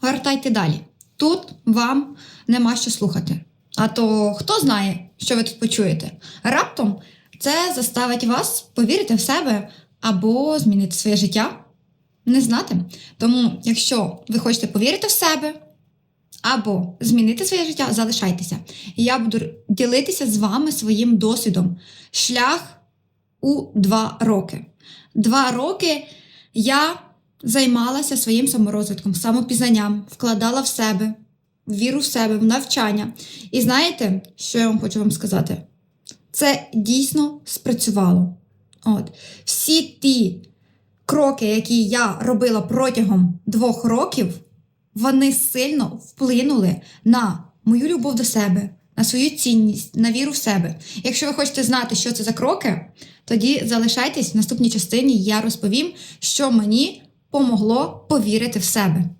гортайте далі. Тут вам нема що слухати. А то хто знає, що ви тут почуєте? Раптом це заставить вас повірити в себе або змінити своє життя. Не знати. Тому, якщо ви хочете повірити в себе або змінити своє життя, залишайтеся. І я буду ділитися з вами своїм досвідом. Шлях у два роки. Два роки я займалася своїм саморозвитком, самопізнанням, вкладала в себе, віру в себе, в навчання. І знаєте, що я вам хочу вам сказати? Це дійсно спрацювало. От. Всі ті кроки, які я робила протягом двох років, вони сильно вплинули на мою любов до себе, на свою цінність, на віру в себе. Якщо ви хочете знати, що це за кроки, тоді залишайтесь в наступній частині. Я розповім, що мені помогло повірити в себе.